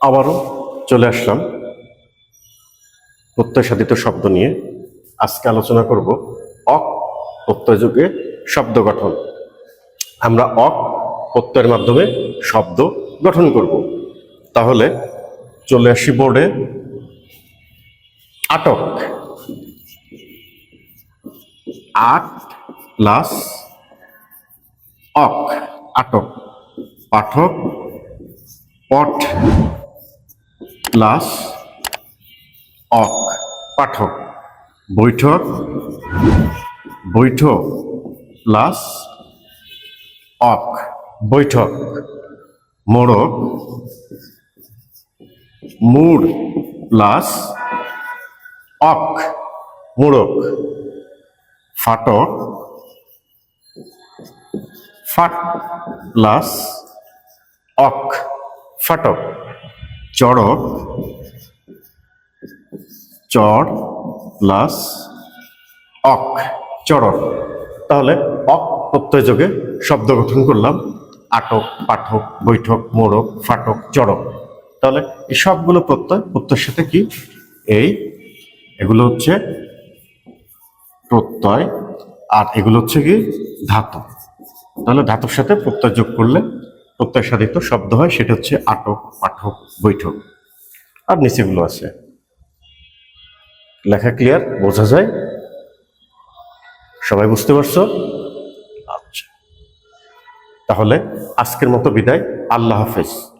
আবারও চলে আসলাম প্রত্যয়সাধিত শব্দ নিয়ে। আজকে আলোচনা করব অক প্রত্যয় যুগে শব্দ গঠন। আমরা অক প্রত্যয়ের মাধ্যমে শব্দ গঠন করব। তাহলে চলে আসি বোর্ডে। আটক। আট প্লাস অক। আটক। পাঠক। পট। প্লাস অক, পাঠক। বৈঠক বৈঠক প্লাস অক, বৈঠক। মোড়ক, মুড় প্লাস অক, মোড়ক। ফাটক, ফাট প্লাস অক, ফাটক। চড়ক চড় প্লাস অক। চড়ক তাহলে অক প্রত্যয় যোগে শব্দ গঠন করলাম। আটক, পাঠক, বৈঠক, মোড়ক, ফাটক, চড়ক। তাহলে এই সবগুলো প্রত্যয়, প্রত্যয়ের সাথে কি? এই, এগুলো হচ্ছে প্রত্যয়, আর এগুলো হচ্ছে কি? ধাতু। তাহলে ধাতুর সাথে প্রত্যয় যোগ করলে প্রত্যয় সাধিত শব্দ হয়, সেটা হচ্ছে আটক পাঠক বৈঠক। আর নিচেগুলো আছে। লেখা ক্লিয়ার বোঝা যায়? সবাই বুঝতে পারছ? আচ্ছা। তাহলে আজকের মতো বিদায়। আল্লাহ হাফেজ।